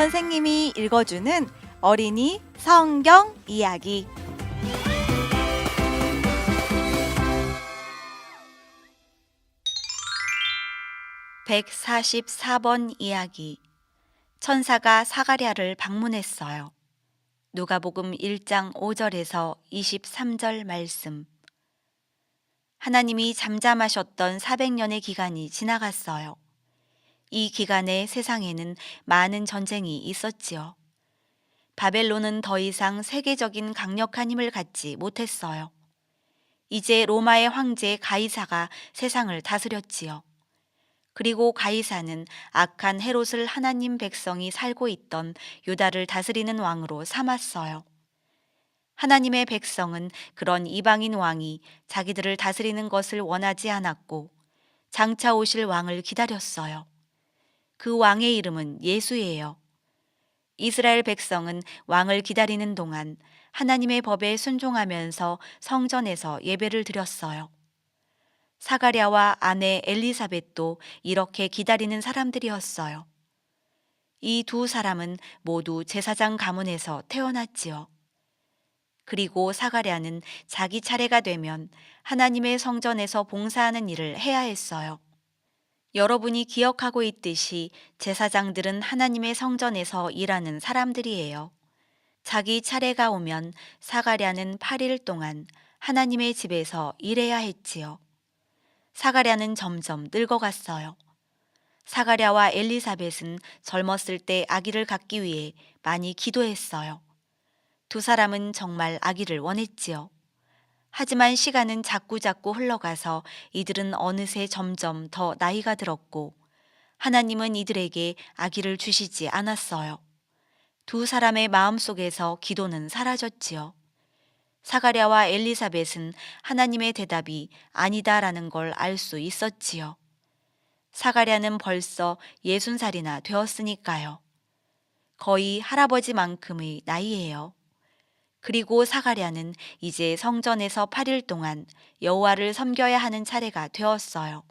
선생님이 읽어주는 어린이 성경 이야기. (144번) 이야기 천사가 사가랴를 방문했어요. 누가복음 1장 5절에서 23절 말씀. 하나님이 잠잠하셨던 400년의 기간이 지나갔어요. 이 기간에 세상에는 많은 전쟁이 있었지요. 바벨론은 더 이상 세계적인 강력한 힘을 갖지 못했어요. 이제 로마의 황제 가이사가 세상을 다스렸지요. 그리고 가이사는 악한 헤롯을 하나님 백성이 살고 있던 유다를 다스리는 왕으로 삼았어요. 하나님의 백성은 그런 이방인 왕이 자기들을 다스리는 것을 원하지 않았고 장차 오실 왕을 기다렸어요. 그 왕의 이름은 예수예요. 이스라엘 백성은 왕을 기다리는 동안 하나님의 법에 순종하면서 성전에서 예배를 드렸어요. 사가랴와 아내 엘리사벳도 이렇게 기다리는 사람들이었어요. 이 두 사람은 모두 제사장 가문에서 태어났지요. 그리고 사가랴는 자기 차례가 되면 하나님의 성전에서 봉사하는 일을 해야 했어요. 여러분이 기억하고 있듯이 제사장들은 하나님의 성전에서 일하는 사람들이에요. 자기 차례가 오면 사가랴는 8일 동안 하나님의 집에서 일해야 했지요. 사가랴는 점점 늙어갔어요. 사가랴와 엘리사벳은 젊었을 때 아기를 갖기 위해 많이 기도했어요. 두 사람은 정말 아기를 원했지요. 하지만 시간은 자꾸자꾸 흘러가서 이들은 어느새 점점 더 나이가 들었고 하나님은 이들에게 아기를 주시지 않았어요. 두 사람의 마음 속에서 기도는 사라졌지요. 사가랴와 엘리사벳은 하나님의 대답이 아니다라는 걸 알 수 있었지요. 사가랴는 벌써 예순 살이나 되었으니까요. 거의 할아버지만큼의 나이예요. 그리고 사가랴는 이제 성전에서 8일 동안 여호와를 섬겨야 하는 차례가 되었어요.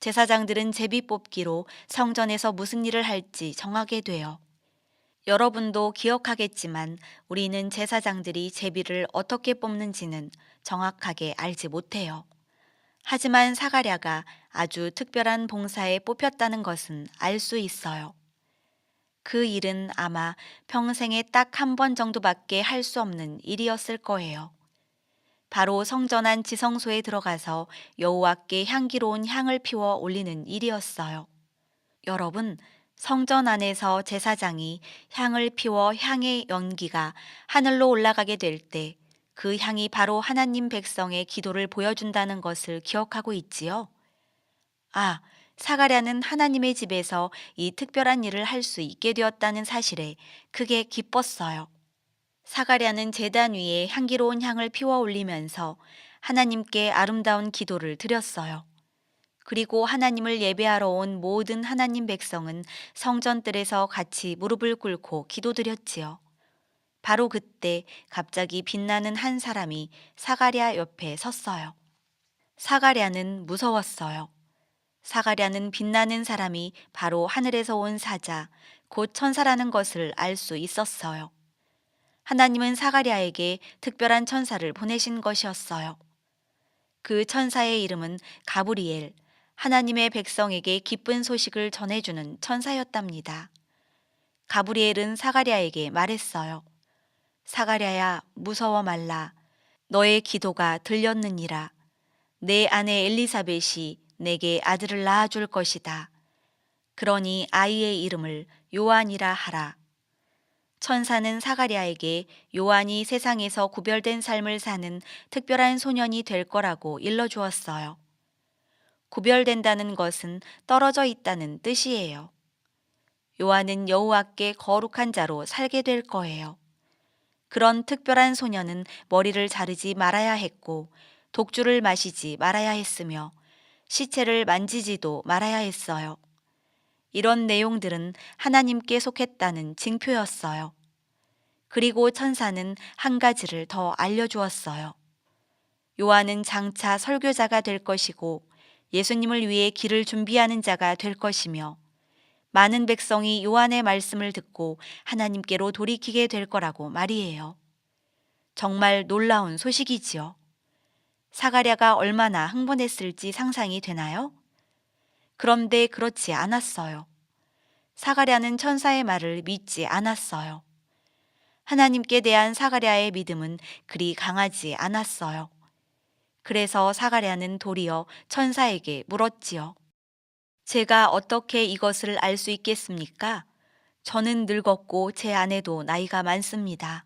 제사장들은 제비 뽑기로 성전에서 무슨 일을 할지 정하게 돼요. 여러분도 기억하겠지만 우리는 제사장들이 제비를 어떻게 뽑는지는 정확하게 알지 못해요. 하지만 사가랴가 아주 특별한 봉사에 뽑혔다는 것은 알 수 있어요. 그 일은 아마 평생에 딱 한 번 정도밖에 할 수 없는 일이었을 거예요. 바로 성전안 지성소에 들어가서 여호와께 향기로운 향을 피워 올리는 일이었어요. 여러분, 성전 안에서 제사장이 향을 피워 향의 연기가 하늘로 올라가게 될 때 그 향이 바로 하나님 백성의 기도를 보여준다는 것을 기억하고 있지요? 아, 사가랴는 하나님의 집에서 이 특별한 일을 할 수 있게 되었다는 사실에 크게 기뻤어요. 사가랴는 제단 위에 향기로운 향을 피워 올리면서 하나님께 아름다운 기도를 드렸어요. 그리고 하나님을 예배하러 온 모든 하나님 백성은 성전뜰에서 같이 무릎을 꿇고 기도드렸지요. 바로 그때 갑자기 빛나는 한 사람이 사가랴 옆에 섰어요. 사가랴는 무서웠어요. 사가랴는 빛나는 사람이 바로 하늘에서 온 사자, 곧 천사라는 것을 알 수 있었어요. 하나님은 사가랴에게 특별한 천사를 보내신 것이었어요. 그 천사의 이름은 가브리엘, 하나님의 백성에게 기쁜 소식을 전해주는 천사였답니다. 가브리엘은 사가랴에게 말했어요. 사가랴야 무서워 말라. 너의 기도가 들렸느니라. 내 아내 엘리사벳이 내게 아들을 낳아줄 것이다. 그러니 아이의 이름을 요한이라 하라. 천사는 사가랴에게 요한이 세상에서 구별된 삶을 사는 특별한 소년이 될 거라고 일러주었어요. 구별된다는 것은 떨어져 있다는 뜻이에요. 요한은 여호와께 거룩한 자로 살게 될 거예요. 그런 특별한 소년은 머리를 자르지 말아야 했고 독주를 마시지 말아야 했으며 시체를 만지지도 말아야 했어요. 이런 내용들은 하나님께 속했다는 징표였어요. 그리고 천사는 한 가지를 더 알려주었어요. 요한은 장차 설교자가 될 것이고 예수님을 위해 길을 준비하는 자가 될 것이며 많은 백성이 요한의 말씀을 듣고 하나님께로 돌이키게 될 거라고 말이에요. 정말 놀라운 소식이지요. 사가랴가 얼마나 흥분했을지 상상이 되나요? 그런데 그렇지 않았어요. 사가랴는 천사의 말을 믿지 않았어요. 하나님께 대한 사가랴의 믿음은 그리 강하지 않았어요. 그래서 사가랴는 도리어 천사에게 물었지요. 제가 어떻게 이것을 알 수 있겠습니까? 저는 늙었고 제 아내도 나이가 많습니다.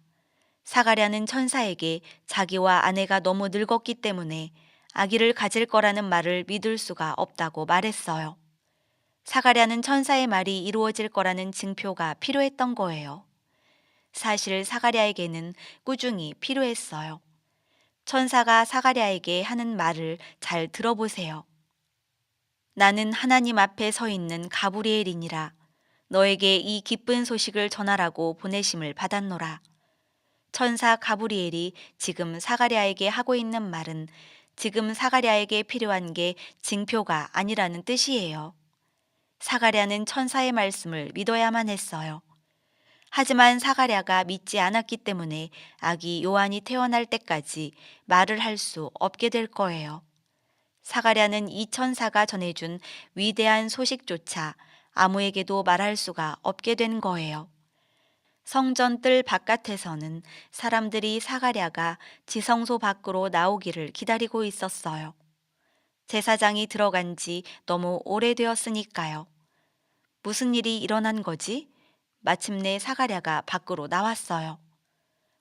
사가랴는 천사에게 자기와 아내가 너무 늙었기 때문에 아기를 가질 거라는 말을 믿을 수가 없다고 말했어요. 사가랴는 천사의 말이 이루어질 거라는 증표가 필요했던 거예요. 사실 사가랴에게는 꾸중이 필요했어요. 천사가 사가랴에게 하는 말을 잘 들어보세요. 나는 하나님 앞에 서 있는 가브리엘이니라. 너에게 이 기쁜 소식을 전하라고 보내심을 받았노라. 천사 가브리엘이 지금 사가랴에게 하고 있는 말은 지금 사가랴에게 필요한 게 징표가 아니라는 뜻이에요. 사가랴는 천사의 말씀을 믿어야만 했어요. 하지만 사가랴가 믿지 않았기 때문에 아기 요한이 태어날 때까지 말을 할 수 없게 될 거예요. 사가랴는 이 천사가 전해준 위대한 소식조차 아무에게도 말할 수가 없게 된 거예요. 성전 뜰 바깥에서는 사람들이 사가랴가 지성소 밖으로 나오기를 기다리고 있었어요. 제사장이 들어간 지 너무 오래되었으니까요. 무슨 일이 일어난 거지? 마침내 사가랴가 밖으로 나왔어요.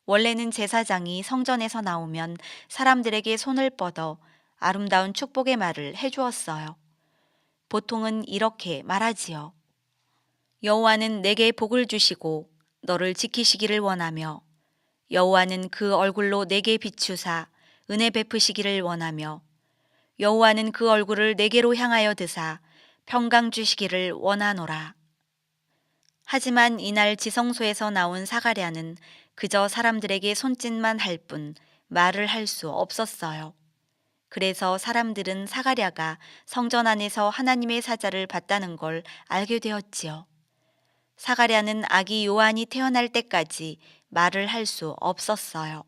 원래는 제사장이 성전에서 나오면 사람들에게 손을 뻗어 아름다운 축복의 말을 해주었어요. 보통은 이렇게 말하지요. 여호와는 내게 복을 주시고 너를 지키시기를 원하며 여호와는 그 얼굴로 내게 비추사 은혜 베푸시기를 원하며 여호와는 그 얼굴을 내게로 향하여 드사 평강 주시기를 원하노라. 하지만 이날 지성소에서 나온 사가랴는 그저 사람들에게 손짓만 할 뿐 말을 할 수 없었어요. 그래서 사람들은 사가랴가 성전 안에서 하나님의 사자를 봤다는 걸 알게 되었지요. 사가랴는 아기 요한이 태어날 때까지 말을 할 수 없었어요.